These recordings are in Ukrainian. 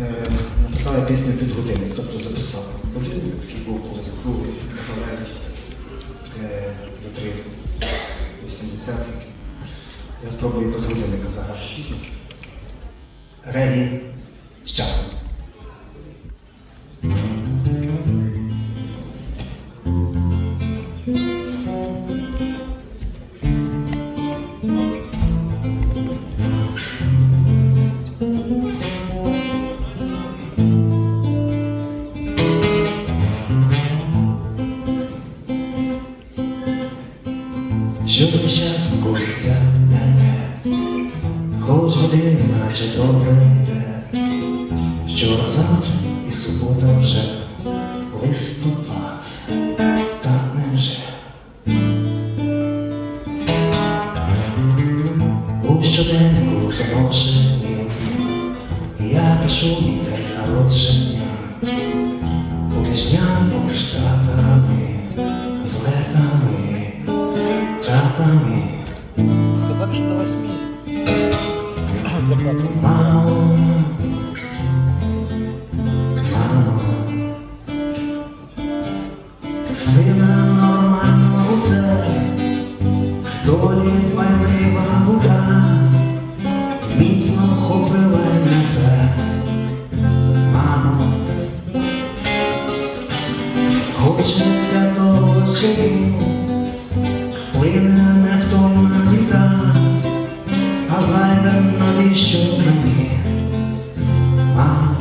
е, написали пісню під годинник, тобто записала Годинник такий був колись круглий, металевий, е, за 3 80 Я спробую без годинника заграти пісню. Регі з часом. Щось не час коїться мене, хоч години, наче добре йде. Вчора завтра і субота вже листопад, та невже. У щоденнику заношені, я пишу мій день народження, поміж днями, поміж датами, злетами, тратами. Сказали, що до восьми. Мамо, мамо, сина нормально усе, долі пайлива рука, міцно вхопила несе. Мамо, хочеться дочі, плине А зайве навіщо мені? Мамо,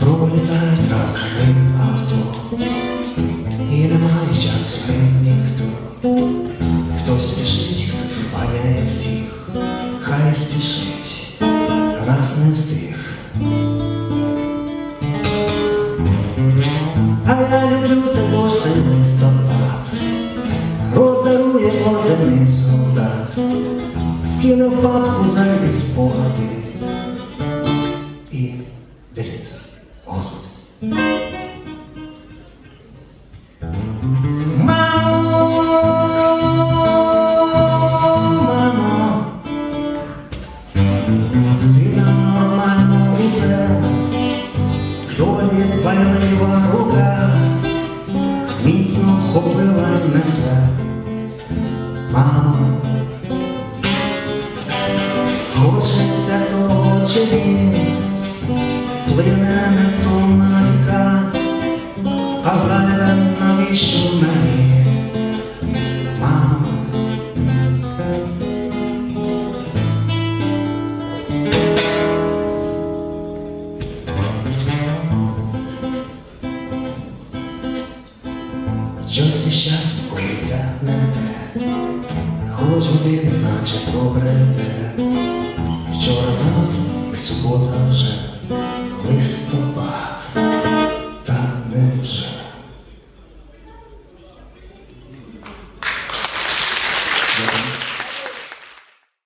пролітають трасами авто, і немає часу ніхто. Хтось спішить, хтось спаняє всіх, хай спішить, раз не встиг. А я люблю це дощ, листопад, роздарує ордени солдат, скинув папку зайві спогади долі пайлива рука, міцно хопила несе. мама, хочеться того ні, плине невтомна ріка, а зайве навіщо мені? Із час коїться не те, хоч години, наче добре йде. Вчора завтра і субота вже листопад.